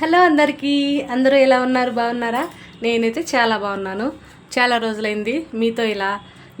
Hello అందరికీ. అందరూ ఎలా ఉన్నారు? బాగున్నారా? నేనైతే చాలా బాగున్నాను. చాలా రోజులైంది మీతో ఇలా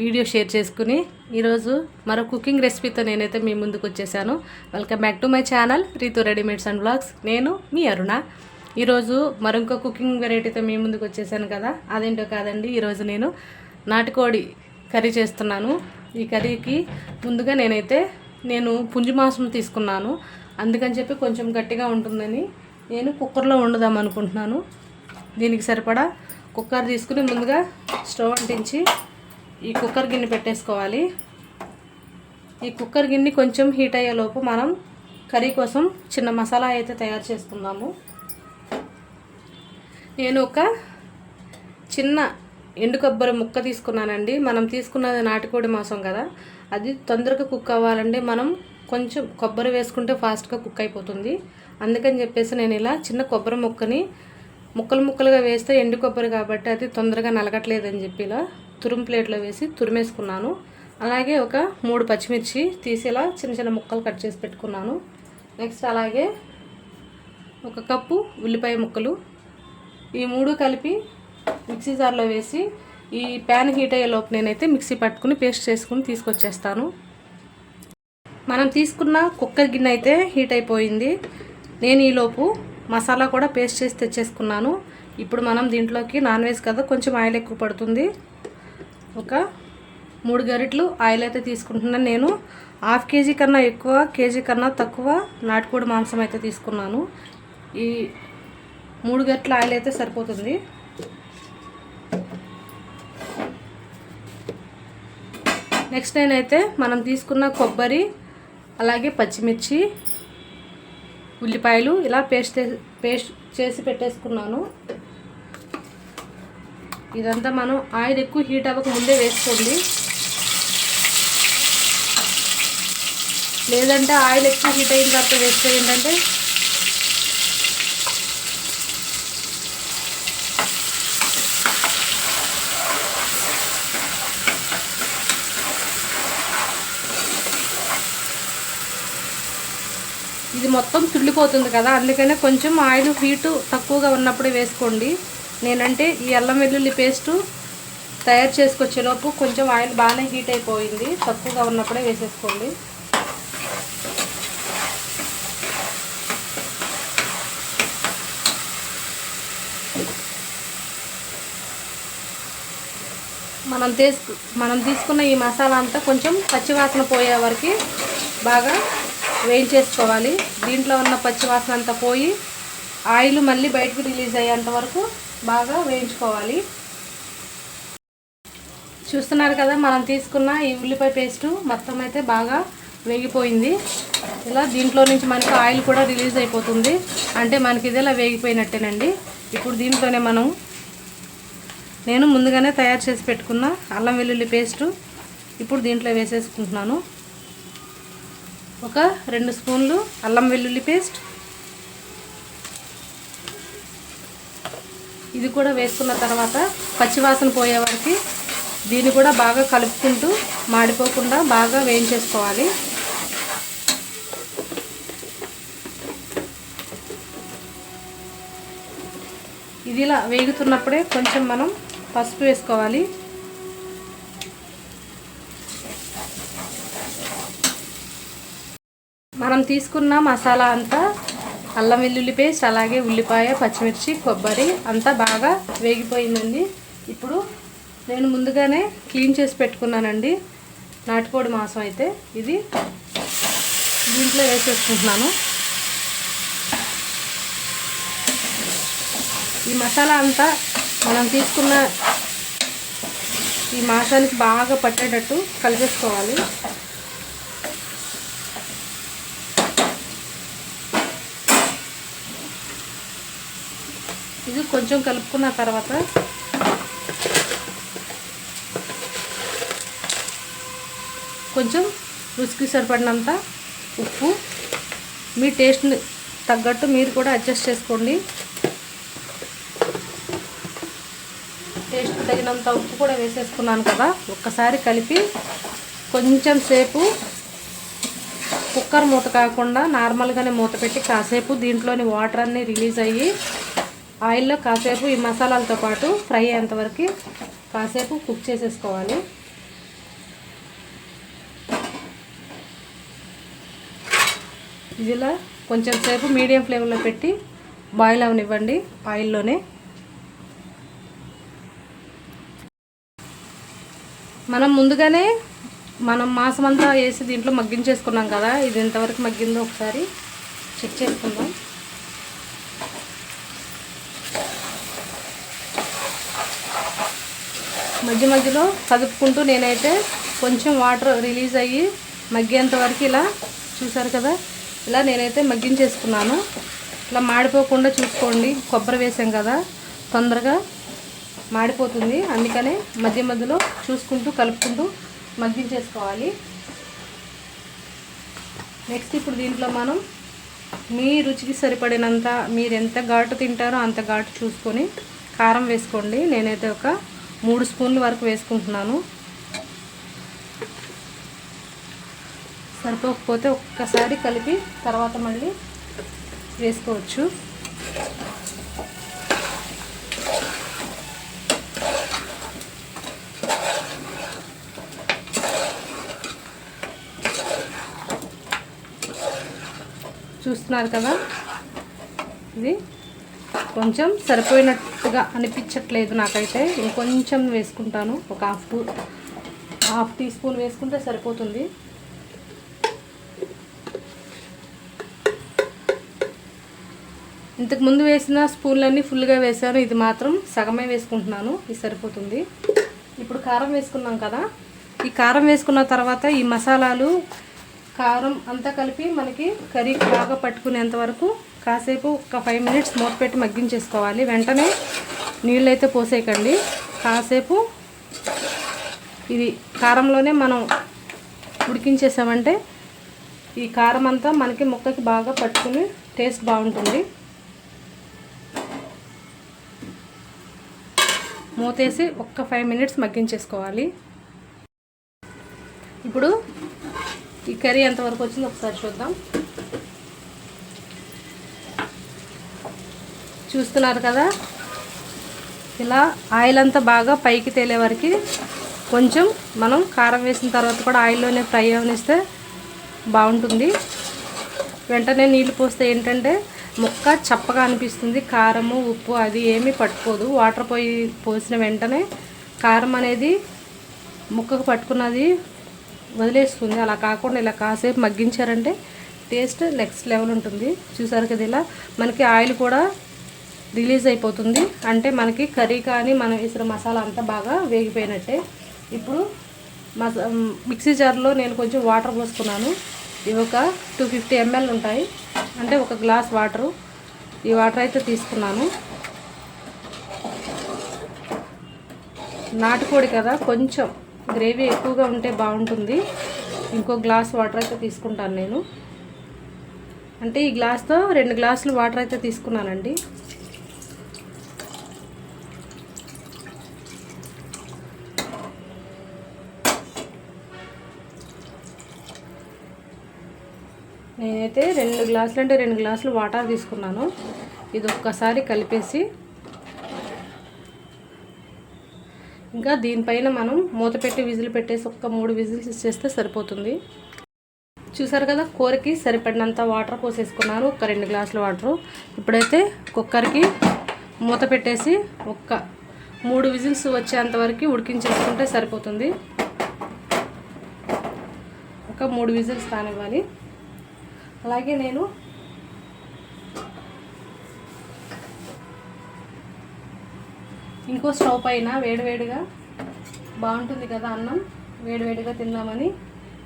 వీడియో షేర్ చేసుకుని. ఈరోజు మరో కుకింగ్ రెసిపీతో నేనైతే మీ ముందుకు వచ్చేసాను. Welcome back to my channel Ritu readymades and blogs. నేను మీ అరుణ. ఈరోజు మరొక కుకింగ్ వెరైటీతో మీ ముందుకు వచ్చేసాను కదా. అదేంటో కాదండి ఈరోజు నేను నాటుకోడి కర్రీ చేస్తున్నాను. ఈ కర్రీకి ముందుగా నేనైతే నేను పుంజు మాంసం తీసుకున్నాను. అందుకని చెప్పి కొంచెం గట్టిగా ఉంటుందని నేను కుక్కర్లో వండుదాం అనుకుంటున్నాను. దీనికి సరిపడా కుక్కర్ తీసుకుని ముందుగా స్టవ్ అంటించి ఈ కుక్కర్ గిన్నె పెట్టేసుకోవాలి. ఈ కుక్కర్ గిన్నె కొంచెం హీట్ అయ్యేలోపు మనం కర్రీ కోసం చిన్న మసాలా అయితే తయారు చేసుకుందాము. నేను ఒక చిన్న ఎండు కొబ్బరి ముక్క తీసుకున్నానండి. మనం తీసుకున్నది నాటుకోడి మాంసం కదా. అది తొందరగా కుక్ అవ్వాలంటే మనం కొంచెం కొబ్బరి వేసుకుంటే ఫాస్ట్గా కుక్ అయిపోతుంది. అందుకని చెప్పేసి నేను ఇలా చిన్న కొబ్బరి ముక్కని ముక్కలు ముక్కలుగా వేస్తే ఎండు కొబ్బరి కాబట్టి అది తొందరగా నలగట్లేదని చెప్పి ఇలా తురుము ప్లేట్లో వేసి తురిమేసుకున్నాను. అలాగే ఒక మూడు పచ్చిమిర్చి తీసి ఇలా చిన్న చిన్న ముక్కలు కట్ చేసి పెట్టుకున్నాను. నెక్స్ట్ అలాగే ఒక కప్పు ఉల్లిపాయ ముక్కలు. ఈ మూడు కలిపి మిక్సీ జార్లో వేసి ఈ ప్యాన్ హీట్ అయ్యే లోపు నేనైతే మిక్సీ పట్టుకుని పేస్ట్ చేసుకుని తీసుకొచ్చేస్తాను. మనం తీసుకున్న కుక్కర్ గిన్నె అయితే హీట్ అయిపోయింది. నేను ఈలోపు మసాలా కూడా పేస్ట్ చేసి తెచ్చేసుకున్నాను. ఇప్పుడు మనం దీంట్లోకి నాన్ వెజ్ కదా కొంచెం ఆయిల్ ఎక్కువ పడుతుంది. ఒక మూడు గరిటలు ఆయిల్ అయితే తీసుకుంటున్నాను. నేను హాఫ్ కేజీ కన్నా ఎక్కువ కేజీ కన్నా తక్కువ నాటుకోడి మాంసం అయితే తీసుకున్నాను. ఈ మూడు గరిటల ఆయిల్ అయితే సరిపోతుంది. నెక్స్ట్ నేనైతే మనం తీసుకున్న కొబ్బరి అలాగే పచ్చిమిర్చి ఉల్లిపాయలు ఇలా పేస్ట్ పేస్ట్ చేసి పెట్టేసుకున్నాను. ఇదంతా మనం ఆయిల్ ఎక్కువ హీట్ అవ్వక ముందే వేసుకోండి. లేదంటే ఆయిల్ ఎక్కువ హీట్ అయిన తర్వాత వేస్తే ఏంటంటే ఇది మొత్తం తుళ్ళిపోతుంది కదా అందుకనే కొంచెం ఆయిల్ హీటు తక్కువగా ఉన్నప్పుడే వేసుకోండి. నేనంటే ఈ అల్లం వెల్లుల్లి పేస్టు తయారు చేసుకొచ్చేలోపు కొంచెం ఆయిల్ బాగానే హీట్ అయిపోయింది తక్కువగా ఉన్నప్పుడే వేసేసుకోండి. మనం తీసుకు మనం తీసుకున్న ఈ మసాలా అంతా కొంచెం పచ్చివాసన పోయే వరకు బాగా వేయించేసుకోవాలి దీంట్లో ఉన్న పచ్చివాసన అంతా పోయి ఆయిల్ మళ్ళీ బయటకు రిలీజ్ అయ్యేంత వరకు బాగా వేయించుకోవాలి. చూస్తున్నారు కదా మనం తీసుకున్న ఈ ఉల్లిపాయ పేస్టు మొత్తం అయితే బాగా వేగిపోయింది. ఇలా దీంట్లో నుంచి మనకు ఆయిల్ కూడా రిలీజ్ అయిపోతుంది. అంటే మనకి ఇది ఇలా వేగిపోయినట్టేనండి. ఇప్పుడు దీంట్లోనే మనం నేను ముందుగానే తయారు చేసి పెట్టుకున్న అల్లం వెల్లుల్లి పేస్టు ఇప్పుడు దీంట్లో వేసేసుకుంటున్నాను. ఒక రెండు స్పూన్లు అల్లం వెల్లుల్లి పేస్ట్. ఇది కూడా వేసుకున్న తర్వాత పచ్చివాసన పోయే వరకు దీన్ని కూడా బాగా కలుపుకుంటూ మాడిపోకుండా బాగా వేయించేసుకోవాలి. ఇది ఇలా వేగుతున్నప్పుడే కొంచెం మనం పసుపు వేసుకోవాలి. మనం తీసుకున్న మసాలా అంతా అల్లం వెల్లుల్లి పేస్ట్ అలాగే ఉల్లిపాయ పచ్చిమిర్చి కొబ్బరి అంతా బాగా వేగిపోయిందండి. ఇప్పుడు నేను ముందుగానే క్లీన్ చేసి పెట్టుకున్నానండి. నాటుకోడి మాంసం అయితే ఇది దీంట్లో వేసేసుకుంటున్నాను. ఈ మసాలా అంతా మనం తీసుకున్న ఈ మాంసానికి బాగా పట్టేటట్టు కలిపేసుకోవాలి. కొంచెం కలుపుకున్న తర్వాత కొంచెం రుచికి సరిపడినంత ఉప్పు. మీ టేస్ట్ని తగ్గట్టు మీరు కూడా అడ్జస్ట్ చేసుకోండి. టేస్ట్ తగినంత ఉప్పు కూడా వేసేసుకున్నాను కదా ఒక్కసారి కలిపి కొంచెం సేపు కుక్కర్ మూత కాకుండా నార్మల్గానే మూత పెట్టి కాసేపు దీంట్లోని వాటర్ అన్నీ రిలీజ్ అయ్యి ఆయిల్లో కాసేపు ఈ మసాలాలతో పాటు ఫ్రై అయ్యేంతవరకు కాసేపు కుక్ చేసేసుకోవాలి. ఇదిలా కొంచెం సేపు మీడియం ఫ్లేమ్లో పెట్టి బాయిల్ అవనివ్వండి ఆయిల్లోనే. మనం ముందుగానే మనం మాసం అంతా వేసి దీంట్లో మగ్గించేసుకున్నాం కదా ఇది ఎంతవరకు మగ్గిందో ఒకసారి చెక్ చేసుకుందాం. మధ్య మధ్యలో కదుపుకుంటూ నేనైతే కొంచెం వాటర్ రిలీజ్ అయ్యి మగ్గేంత వరకు ఇలా చూసారు కదా ఇలా నేనైతే మగ్గించేసుకున్నాను. ఇలా మాడిపోకుండా చూసుకోండి కొబ్బరి వేసాం కదా తొందరగా మాడిపోతుంది. అందుకనే మధ్య మధ్యలో చూసుకుంటూ కలుపుకుంటూ మగ్గించేసుకోవాలి. నెక్స్ట్ ఇప్పుడు దీంట్లో మనం మీ రుచికి సరిపడినంత మీరు ఎంత ఘాటు తింటారో అంత ఘాటు చూసుకొని కారం వేసుకోండి. నేనైతే ఒక మూడు స్పూన్ల వరకు వేసుకుంటున్నాను. సరిపోకపోతే ఒక్కసారి కలిపి తర్వాత మళ్ళీ వేసుకోవచ్చు. చూస్తున్నారు కదా? ఇది కొంచెం సరిపోయినట్టుగా అనిపించట్లేదు నాకైతే. ఇంకొంచెం వేసుకుంటాను. ఒక half to half teaspoon వేసుకుంటే సరిపోతుంది. ఇంతకుముందు వేసిన స్పూన్లన్నీ ఫుల్గా వేసాను ఇది మాత్రం సగమే వేసుకుంటున్నాను. ఇది సరిపోతుంది. ఇప్పుడు కారం వేసుకున్నాం కదా. ఈ కారం వేసుకున్న తర్వాత ఈ మసాలాలు కారం అంతా కలిపి మనకి కర్రీ బాగా పట్టుకునేంత వరకు కాసేపు ఒక ఫైవ్ మినిట్స్ మూత పెట్టి మగ్గించేసుకోవాలి. వెంటనే నీళ్ళు అయితే పోసేయకండి. కాసేపు ఇది కారంలోనే మనం ఉడికించేసామంటే ఈ కారం అంతా మనకి ముక్కకి బాగా పట్టుకుని టేస్ట్ బాగుంటుంది. మూతేసి ఒక్క ఫైవ్ మినిట్స్ మగ్గించేసుకోవాలి. ఇప్పుడు ఈ కర్రీ ఎంతవరకు వచ్చిందో ఒకసారి చూద్దాం. చూస్తున్నారు కదా? ఇలా ఆయిల్ అంతా బాగా పైకి తేలే వరకు కొంచెం మనం కారం వేసిన తర్వాత కూడా ఆయిల్లోనే ఫ్రై అవనిస్తే బాగుంటుంది. వెంటనే నీళ్ళు పోస్తే ఏంటంటే ముక్క చప్పగా అనిపిస్తుంది. కారము ఉప్పు అది ఏమీ పట్టుకోదు. వాటర్ పోయి పోసిన వెంటనే కారం అనేది ముక్కకు పట్టుకున్నది వదిలేస్తుంది. అలా కాకుండా ఇలా కాసేపు మగ్గించారంటే టేస్ట్ నెక్స్ట్ లెవెల్ ఉంటుంది. చూసారు కదా ఇలా? మనకి ఆయిల్ కూడా రిలీజ్ అయిపోతుంది. అంటే మనకి కర్రీ కానీ మనం వేసిన మసాలా అంతా బాగా వేగిపోయినట్టే. ఇప్పుడు మసా మిక్సీ జార్లో నేను కొంచెం వాటర్ పోసుకున్నాను. ఇవి ఒక టూ ఫిఫ్టీ ఎంఎల్ ఉంటాయి. అంటే ఒక గ్లాస్ వాటరు. ఈ వాటర్ అయితే తీసుకున్నాను. నాటుకోడి కదా కొంచెం గ్రేవీ ఎక్కువగా ఉంటే బాగుంటుంది. ఇంకో గ్లాస్ వాటర్ అయితే తీసుకుంటాను నేను. అంటే ఈ గ్లాస్తో రెండు గ్లాసులు వాటర్ అయితే తీసుకున్నానండి. నేనైతే రెండు గ్లాసులు అంటే రెండు గ్లాసులు వాటర్ తీసుకున్నాను. ఇది ఒక్కసారి కలిపేసి ఇంకా దీనిపైన మనం మూత పెట్టి విజిల్ పెట్టేసి ఒక్క మూడు విజిల్స్ ఇచ్చేస్తే సరిపోతుంది. చూసారు కదా కూరకి సరిపడినంత వాటర్ పోసేసుకున్నాను ఒక రెండు గ్లాసుల వాటర్. ఇప్పుడైతే కుక్కర్కి మూత పెట్టేసి ఒక్క మూడు విజిల్స్ వచ్చేంత వరకు ఉడికించేసుకుంటే సరిపోతుంది. ఒక మూడు విజిల్స్ కానివ్వాలి. అలాగే నేను ఇంకో స్టవ్ పైన వేడివేడిగా బాగుంటుంది కదా అన్నం వేడివేడిగా తిందామని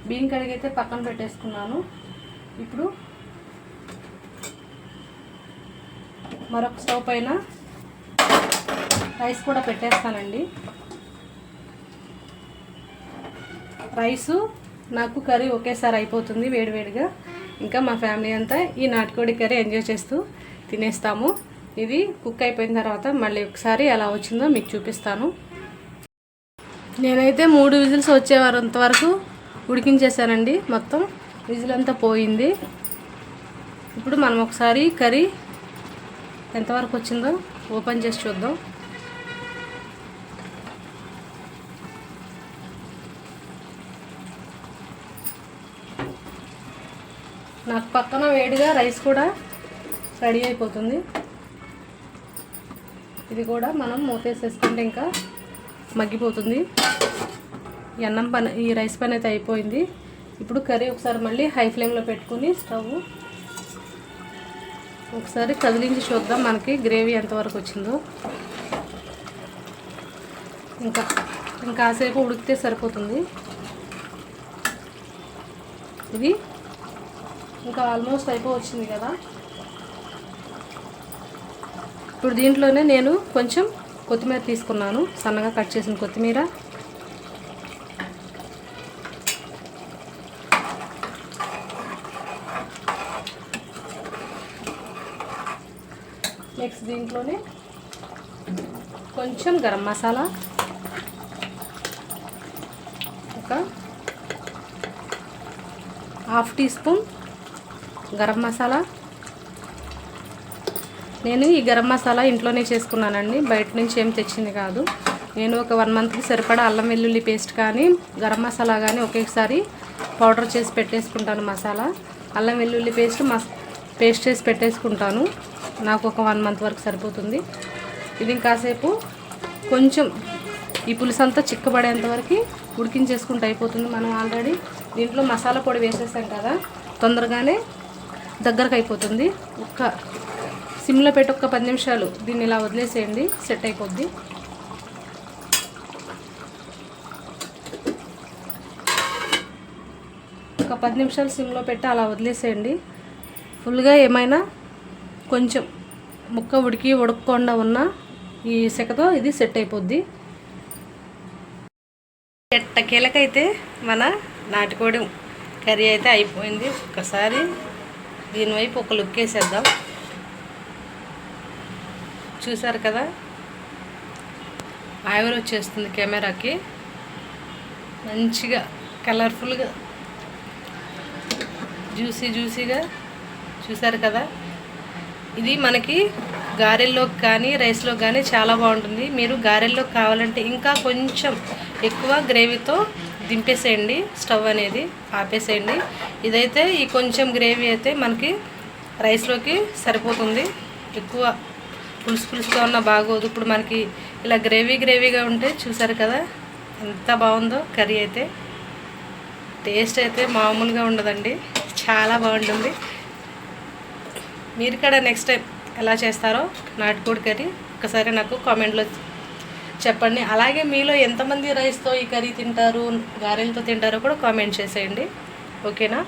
బియ్యం కడిగైతే పక్కన పెట్టేసుకున్నాను. ఇప్పుడు మరొక స్టవ్ పైన రైస్ కూడా పెట్టేస్తానండి. రైసు నాకు కర్రీ ఒకేసారి అయిపోతుంది వేడివేడిగా. ఇంకా మా ఫ్యామిలీ అంతా ఈ నాటుకోడి కర్రీ ఎంజాయ్ చేస్తూ తినేస్తాము. ఇది కుక్ అయిపోయిన తర్వాత మళ్ళీ ఒకసారి ఎలా వచ్చిందో మీకు చూపిస్తాను. నేనైతే మూడు విజిల్స్ వచ్చేవారంత వరకు ఉడికించేసానండి మొత్తం విజిల్ అంతా పోయింది. ఇప్పుడు మనం ఒకసారి కర్రీ ఎంతవరకు వచ్చిందో ఓపెన్ చేసి చూద్దాం. నాకు పక్కన వేడిగా రైస్ కూడా రెడీ అయిపోతుంది. ఇది కూడా మనం మూతేసేసుకుంటే ఇంకా మగ్గిపోతుంది. ఈ అన్నం పని ఈ రైస్ పని అయితే అయిపోయింది. ఇప్పుడు కర్రీ ఒకసారి మళ్ళీ హై ఫ్లేమ్లో పెట్టుకుని స్టవ్ ఒకసారి కదిలించి చూద్దాం మనకి గ్రేవీ ఎంతవరకు వచ్చిందో. ఇంకా ఇంకా ఉడికితే సరిపోతుంది. ఇది ఇంకా ఆల్మోస్ట్ అయిపోవచ్చింది కదా. ఇప్పుడు దీంట్లోనే నేను కొంచెం కొత్తిమీర తీసుకున్నాను. సన్నగా కట్ చేసిన కొత్తిమీర. నెక్స్ట్ దీంట్లోనే కొంచెం గరం మసాలా. ఒక half teaspoon garam masala. నేను ఈ గరం మసాలా ఇంట్లోనే చేసుకున్నానండి. బయట నుంచి ఏం తెచ్చింది కాదు. నేను ఒక వన్ మంత్కి సరిపడా అల్లం వెల్లుల్లి పేస్ట్ కానీ గరం మసాలా కానీ ఒకేసారి పౌడర్ చేసి పెట్టేసుకుంటాను మసాలా. అల్లం వెల్లుల్లి పేస్ట్ మస్ పేస్ట్ చేసి పెట్టేసుకుంటాను. నాకు ఒక వన్ మంత్ వరకు సరిపోతుంది. ఇది కాసేపు కొంచెం ఈ పులుసు అంతా చిక్కబడేంత వరకు ఉడికించేసుకుంటే అయిపోతుంది. మనం ఆల్రెడీ దీంట్లో మసాలా పొడి వేసేసాం కదా. తొందరగానే దగ్గరకు అయిపోతుంది ఒక్క సిమ్లో పెట్టి ఒక్క పది నిమిషాలు దీన్ని ఇలా వదిలేసేయండి. సెట్ అయిపోద్ది. ఒక పది నిమిషాలు సిమ్లో పెట్టి అలా వదిలేసేయండి. ఫుల్గా ఏమైనా కొంచెం ముక్క ఉడికి ఉడకకుండా ఉన్న ఈ సెకతో ఇది సెట్ అయిపోద్ది. ఎట్టకేలకైతే మన నాటుకోడి కర్రీ అయితే అయిపోయింది. ఒక్కసారి దీని వైపు ఒక లుక్ వేసేద్దాం. చూసారు కదా? ఆవిరి వచ్చేస్తుంది కెమెరాకి. మంచిగా కలర్ఫుల్గా జ్యూసీ జ్యూసీగా చూసారు కదా? ఇది మనకి గారెల్లోకి కానీ రైస్లో కానీ చాలా బాగుంటుంది. మీరు గారెల్లోకి కావాలంటే ఇంకా కొంచెం ఎక్కువ గ్రేవీతో దింపేసేయండి స్టవ్ అనేది ఆపేసేయండి. ఇదైతే ఈ కొంచెం గ్రేవీ అయితే మనకి రైస్లోకి సరిపోతుంది. ఎక్కువ పులుసు పులుసుగా ఉన్న బాగోదు. ఇప్పుడు మనకి ఇలా గ్రేవీ గ్రేవీగా ఉంటే చూసారు కదా ఎంత బాగుందో కర్రీ అయితే. టేస్ట్ అయితే మామూలుగా ఉండదండి చాలా బాగుంటుంది. మీరు కూడా నెక్స్ట్ టైం ఎలా చేస్తారో నాటుకోడి కర్రీ ఒకసారి నాకు కామెంట్లో చెప్పండి. అలాగే మీలో ఎంతమంది రైస్తో ఈ కర్రీ తింటారు గారెలతో తింటారో కూడా కామెంట్ చేసేయండి. ఓకేనా?